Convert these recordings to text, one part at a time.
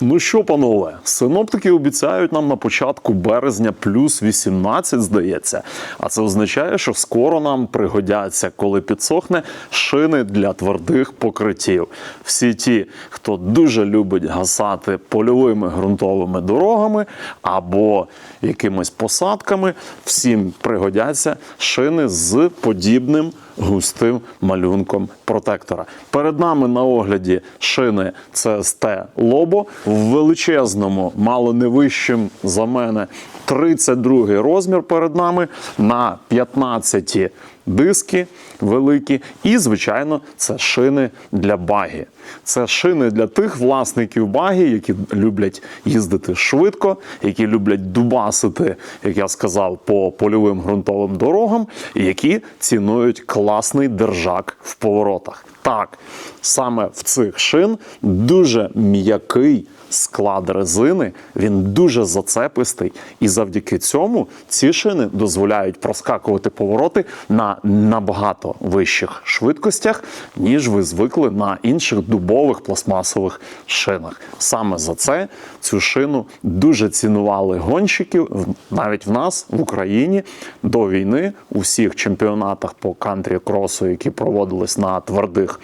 Ну що, панове, синоптики обіцяють нам на початку березня плюс 18, здається. А це означає, що скоро нам пригодяться, коли підсохне шини для твердих покриттів. Всі ті, хто дуже любить гасати польовими ґрунтовими дорогами або якимись посадками, всім пригодяться шини з подібним густим малюнком протектора. Перед нами на огляді шини CST Lobo в величезному, мало не вищим за мене 32 розмір перед нами на 15 диски великі. І, звичайно, це шини для багі. Це шини для тих власників багі, які люблять їздити швидко, які люблять дубасити, як я сказав, по польовим ґрунтовим дорогам, і які цінують класний держак в поворотах. Так, саме в цих шин дуже м'який склад резини, він дуже зацепистий, і завдяки цьому ці шини дозволяють проскакувати повороти на набагато вищих швидкостях, ніж ви звикли на інших дубових пластмасових шинах. Саме за це цю шину дуже цінували гонщики навіть в нас в Україні до війни у всіх чемпіонатах по кантрі кросу, які проводились на твердих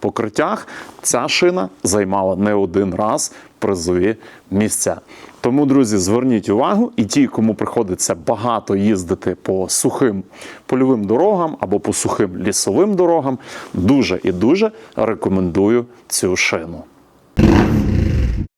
покриттях, ця шина займала не один раз призові місця. Тому, друзі, зверніть увагу, і ті, кому приходиться багато їздити по сухим польовим дорогам або по сухим лісовим дорогам, дуже і дуже рекомендую цю шину.